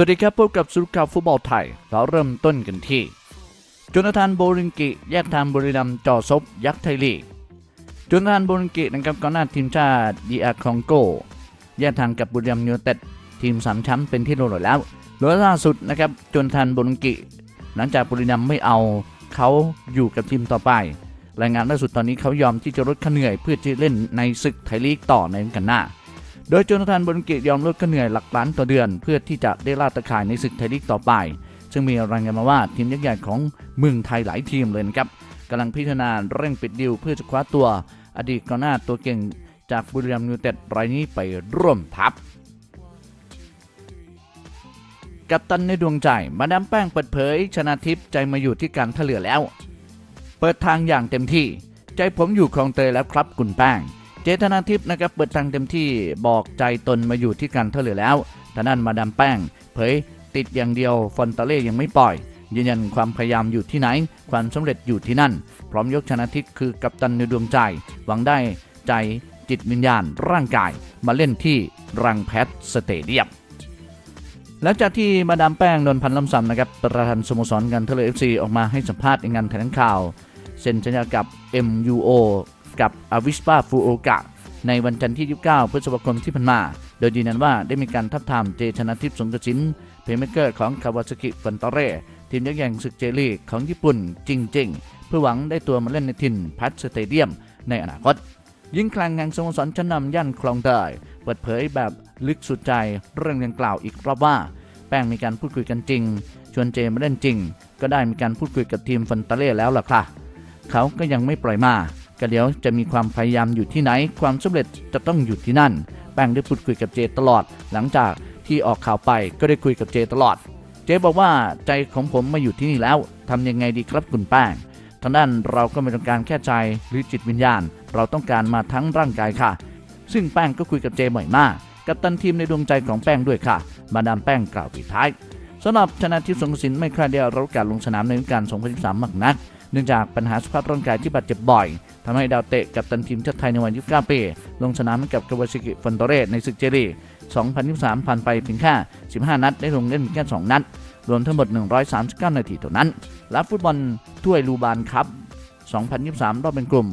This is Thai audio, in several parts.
วัสดีครับพบกับสุข่าวฟุตบอลไทย เราเริ่มต้นกันที่จนทานโบริงกิ แยกทางบริรัมจ่อซบยักษ์ไทยลีกจนทานโบริงกินะครับกองหน้าทีมชาติดีอาคองโก แยกทางกับบุรีรัมย์ยูไนเต็ดทีมสามแชมป์เป็นที่เรียบร้อยแล้วโดยล่าสุดนะครับจนทันโบริงกิ หลังจากบุรีรัมย์ไม่เอาเขาอยู่กับทีมต่อไป รายงานล่าสุดตอนนี้เขายอมที่จะลดค่าเหนื่อยเพื่อจะเล่นในศึกไทยลีกต่อในกาลหน้า โดยโจนาธานบนกิยอมลดค่าเหนื่อยหลักล้านต่อเดือน เพื่อที่จะได้ลาตะข่ายในศึกไทยลีกต่อไป ซึ่งมีรายงานมาว่าทีมยักษ์ใหญ่ของเมืองไทยหลายทีมเลยนะครับกำลังพิจารณาเร่งปิดดีลเพื่อจะคว้าตัว อดีตกองหน้าตัวเก่งจากบุรีรัมย์ยูไนเต็ดรายนี้ไปร่วมทัพกัปตันในดวงใจ มาดามแป้งเปิดเผย ชนะทิพย์ใจมาอยู่ที่การท่าเรือแล้ว เปิดทางอย่างเต็มที่ ใจผมอยู่คลองเตยแล้วครับกุนแป้ง เจตนาทิพย์นะครับเปิดทางเต็มที่บอกใจตนมาอยู่ที่การท่าเรือแล้วท่านั้นมาดามแป้ง เผยติดอย่างเดียวฟอนตาเล่ยังไม่ปล่อย ยืนยันความพยายามอยู่ที่ไหน ความสำเร็จอยู่ที่นั่น พร้อมยกชนะทิพย์คือกัปตันในดวงใจ หวังได้ใจจิตวิญญาณร่างกายมาเล่นที่รังแพทสเตเดียมหลังจากที่มาดามแป้งนนพันธ์ลำซำนะครับประธานสโมสรการท่าเรือเอฟซีออกมาให้สัมภาษณ์ในงานแถลงข่าว เซ็นสัญญากับ MUO กับอวิสปาฟูโอกะ ในวันจันทร์ที่ 29 พฤษภาคมที่ผ่านมา โดยยืนยันว่าได้มีการทับทามเจชนะทิพย์สงกระสินเพลย์เมเกอร์ของคาวาซากิฟันตาเร่ทีมยักษ์ใหญ่ศึกเจลีกของญี่ปุ่นจริง ๆ เพื่อหวังได้ตัวมาเล่นในทินพัทสเตเดียมในอนาคตยิ่งคลังงานสโมสรชั้นนำย่านคลองเตยเปิดเผยแบบลึกสุดใจเรื่องดังกล่าวอีกรอบว่า แป้งมีการพูดคุยกันจริง ชวนเจมาเล่นจริง ก็ได้มีการพูดคุยกับทีมฟันตาเล่แล้วล่ะค่ะ เขาก็ยังไม่ปล่อยมา ก็เดี๋ยวจะมีความพยายามอยู่ที่ไหน ความสำเร็จจะต้องอยู่ที่นั่น แป้งได้พูดคุยกับเจตลอด หลังจากที่ออกข่าวไปก็ได้คุยกับเจตลอด เจบอกว่าใจของผมมาอยู่ที่นี่แล้วทำยังไงดีครับคุณแป้งทางด้านเราก็ไม่ต้องการแค่ใจหรือจิตวิญญาณ เราต้องการมาทั้งร่างกายค่ะ ซึ่งแป้งก็คุยกับเจบ่อยมากกับตันทีมในดวงใจของแป้งด้วยค่ะ มาดามแป้งกล่าวปิดท้ายสำหรับชนะทิพย์สงกสินไม่คาดได้รับโอกาสลงสนามในฤดูกาล2023มากนัก เนื่องจากปัญหาสุขภาพร่างกายที่บาดเจ็บบ่อย ทำให้ดาวเตะกับตันทีมชาติไทยในวัย29ปีลงสนามกับกาวาซิกิฟอนโตเรสในศึกเจลี2023 ผ่านไปเพียงแค่ 15 นัด ได้ลงเล่นแค่ 2 นัด รวมทั้งหมด 139 นาทีเท่านั้น และฟุตบอลถ้วยลูบานคัพ2023 รอบเป็นกลุ่ม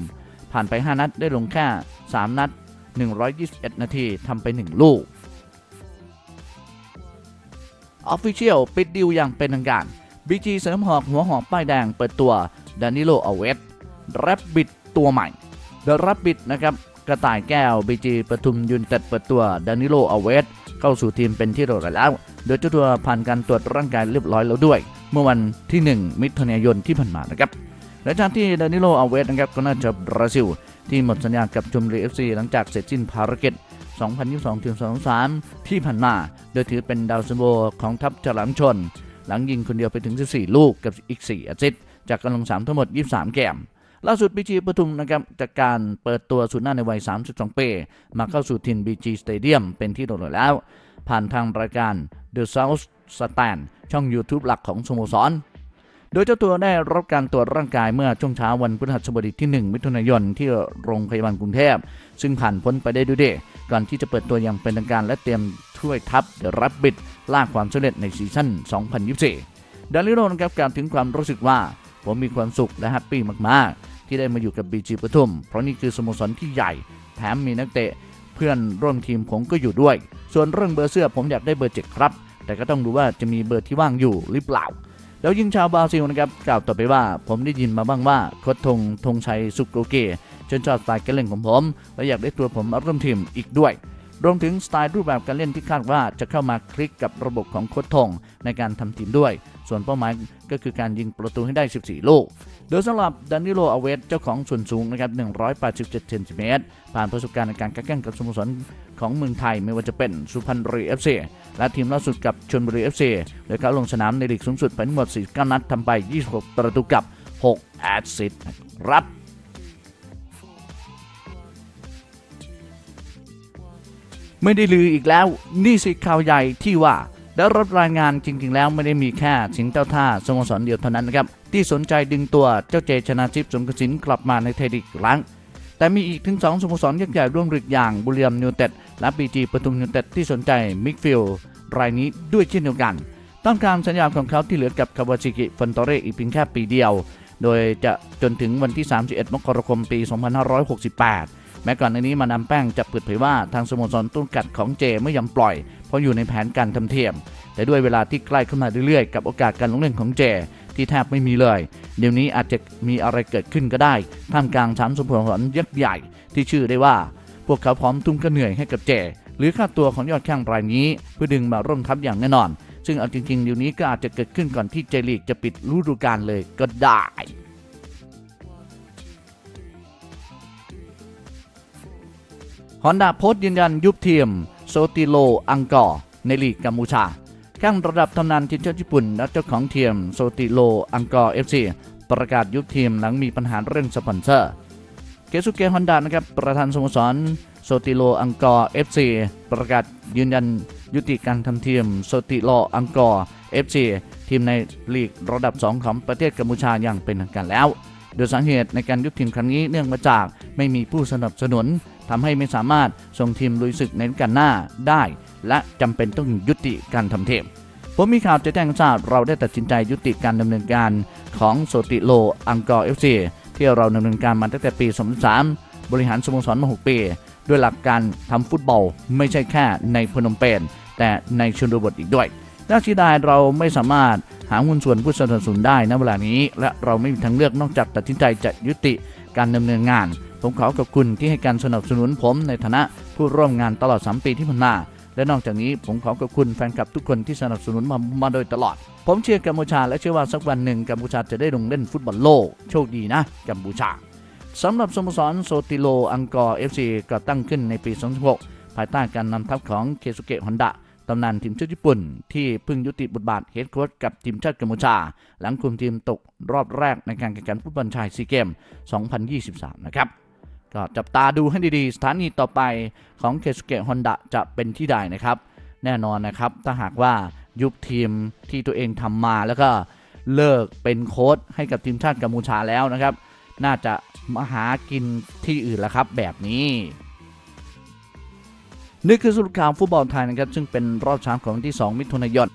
ผ่านไป 5 นัด ได้ลงแค่ 3 นัด 121 นาทีทำไป 1 ลูก Official ปิดดิวอย่างเป็นทางการ BG เสริมหอกหัวหอกป้ายแดงเปิดตัวดานิโลอเวสแรบบิด ตัวใหม่ The Rabbit นะครับกระต่ายแก้ว BG ปทุมยุนเต็ดเปิดตัวดานิโลอเวสเข้าสู่ทีมเป็นที่เรียบร้อยแล้ว โดยเจ้าตัวผ่านการตรวจร่างกายเรียบร้อยแล้วด้วย เมื่อวันที่ 1 มิถุนายนที่ผ่านมานะครับและจากที่ดานิโลอเวสนะครับก็น่าจะบราซิล ที่หมดสัญญากับชมบุรี FC หลังจากเสร็จสิ้นภารกิจ 2022-2023 ที่ผ่านมา โดยถือเป็นดาวซันโบของทัพฉลามชน หลังยิงคนเดียวไปถึง 14 ลูกกับอีก 4อาซิสต์จากการลงสามทั้งหมด 23เกม ล่าสุดบีจีปทุมนะครับจากการเปิดตัวสุดหน้าในวัย 32 ปีมาเข้าสู่ทินบีจีสเตเดียมเป็นที่โดดแล้ว ผ่านทางรายการ The South Stand ช่อง YouTube หลักของสโมสร โดยเจ้าตัวได้รับการตรวจร่างกายเมื่อช่วงเช้าวันพฤหัสบดีที่ 1 มิถุนายนที่โรงพยาบาลกรุงเทพ ซึ่งผ่านพ้นไปได้ด้วยดีก่อนที่จะเปิดตัวอย่างเป็นทางการและเตรียมถ้วยทัพเดอะรับบิดล่าความสำเร็จในซีซั่น 2024ดาริโรนะครับกล่าวถึงความรู้สึกว่าผมมีความสุขและแฮปปี้มากๆ ที่ได้มาอยู่กับบีจีปทุม เพราะนี่คือสโมสรที่ใหญ่ แถมมีนักเตะเพื่อนร่วมทีมผมก็อยู่ด้วย ส่วนเรื่องเบอร์เสื้อผมอยากได้เบอร์เจ็ดครับ แต่ก็ต้องดูว่าจะมีเบอร์ที่ว่างอยู่หรือเปล่า แล้วยิ่งชาวบราซิลนะครับกล่าวต่อไปว่าผมได้ยินมาบ้างว่าโค้ชธงธงชัยสุกโกเกชื่นชอบสไตล์การเล่นของผม และอยากได้ตัวผมมาร่วมทีมอีกด้วยรวมถึงสไตล์รูปแบบการเล่นที่คาดว่าจะเข้ามาคลิกกับระบบของโค้ชธงในการทำทีมด้วย ส่วนเป้าหมายก็คือการยิงประตูให้ได้ 14 ลูก โดยสำหรับดานิโลอเวสเจ้าของส่วนสูงนะครับ 187 เซนติเมตร ผ่านประสบการณ์ในการแข่งกับสโมสรของเมืองไทยไม่ว่าจะเป็นสุพรรณบุรีเอฟซีและทีมล่าสุดกับชลบุรีเอฟซีโดยเขาลงสนามในลีกสูงสุดไปทั้งหมด 49 นัดทำไป 26 ประตูกับ 6 แอสซิสต์ครับไม่ได้ลืออีกแล้ว นี่สิข่าวใหญ่ที่ว่า ได้รับรายงานจริง ๆ แล้วไม่ได้มีแค่สิงเต้าท่าสโมสรเดียวเท่านั้นนะครับที่สนใจดึงตัวเจ้าเจชนะทิพย์สงกสินกลับมาในไทยลีกครั้ง แต่มีอีกถึง 2สโมสรยักษ์ใหญ่ร่วมรึกอย่างบุรีรัมย์ยูไนเต็ดและบีจีปทุมยูไนเต็ดที่สนใจมิกฟิลด์รายนี้ด้วยเช่นเดียวกันต้องการสัญญาของเขาที่เหลือกับคาวาชิกิฟันโตเรอีกเพียงแค่ปีเดียว โดยจะจนถึงวันที่ 31 มกราคมปี 2568 แม้ก่อนในนี้มาดามแป้งจะเปิดเผยว่าทางสโมสรต้นกัดของเจไม่ยอมปล่อย เพราะอยู่ในแผนการทำเทียม แต่ด้วยเวลาที่ใกล้เข้ามาเรื่อยๆ กับโอกาสการลงเล่นของเจ ที่แทบไม่มีเลย เดี๋ยวนี้อาจจะมีอะไรเกิดขึ้นก็ได้ ท่ามกลางสามสโมสรยักษ์ใหญ่ที่ชื่อได้ว่า พวกเขาพร้อมทุ่มกระเหนื่อยให้กับเจ หรือค่าตัวของยอดแข้งรายนี้เพื่อดึงมาร่วมทัพอย่างแน่นอน ซึ่งเอาจริงๆเดี๋ยวนี้ก็อาจจะเกิดขึ้นก่อนที่เจลีกจะปิดฤดูกาลเลยก็ได้ ฮอนด้าโพสต์ยืนยันยุบทีม โซติโลอังกอร์ในลีกกัมพูชาข้างระดับตำนานทีมชาติญี่ปุ่นและเจ้าของทีมโซติโลอังกอร์เอฟซีประกาศยุบทีมหลังมีปัญหาเรื่องสปอนเซอร์ เกสุเกะฮอนด้านะครับประธานสโมสรโซติโลอังกอร์เอฟซีประกาศยืนยันยุติการทำทีมโซติโลอังกอร์เอฟซีทีมในลีกระดับ 2 ของประเทศกัมพูชาอย่างเป็นทางการแล้ว โดยสาเหตุในการยุบทีมครั้งนี้เนื่องมาจากไม่มีผู้สนับสนุน ทำให้ไม่สามารถส่งทีมลุยศึกในฤดูกาลหน้าได้ และจำเป็นต้องยุติการทำทีมผมมีข่าวจะแจ้งทราบเราได้ตัดสินใจยุติการดำเนินการของโซติโลอังกอร์เอฟซีที่เราดำเนินการมาตั้งแต่ปี 2003 บริหารสโมสรมา 6 ปี ด้วยหลักการทำฟุตบอลไม่ใช่แค่ในพนมเปญแต่ในชนบทอีกด้วยน่าเสียดายเราไม่สามารถหาหุ้นส่วนผู้สนับสนุนได้ณเวลานี้ และเราไม่มีทางเลือกนอกจากตัดสินใจจะยุติการดำเนินงาน ผมขอขอบคุณที่ให้การสนับสนุนผมในฐานะผู้ร่วมงานตลอด 3 ปีที่ผ่านมา และนอกจากนี้ผมขอขอบคุณแฟนคลับทุกคนที่สนับสนุนมามาโดยตลอด ผมเชียร์กัมพูชาและเชื่อว่าสักวันหนึ่งกัมพูชาจะได้ลงเล่นฟุตบอลโลก โชคดีนะกัมพูชาสำหรับสโมสรโซติโลอังกอร์เอฟซีก่อตั้งขึ้นในปี 2016 ภายใต้การนำทัพของเคซุเกะฮอนดะตำนานทีมชาติญี่ปุ่น ที่เพิ่งยุติบทบาทเฮดโค้ชกับทีมชาติกัมพูชา หลังคุมทีมตกรอบแรกในการแข่งขันฟุตบอลชายซีเกม 2023 นะครับ ก็จับตาดูให้ดีๆ สถานีต่อไปของเคสเกะฮอนดะจะเป็นที่ใดนะครับ แน่นอนนะครับ ถ้าหากว่ายุบทีมที่ตัวเองทำมาแล้วก็เลิกเป็นโค้ชให้กับทีมชาติกัมพูชาแล้วนะครับ น่าจะมาหากินที่อื่นแล้วครับแบบนี้นี่คือสรุปข่าวฟุตบอลไทยนะครับ ซึ่งเป็นรอบช้าของวันที่ 2 มิถุนายน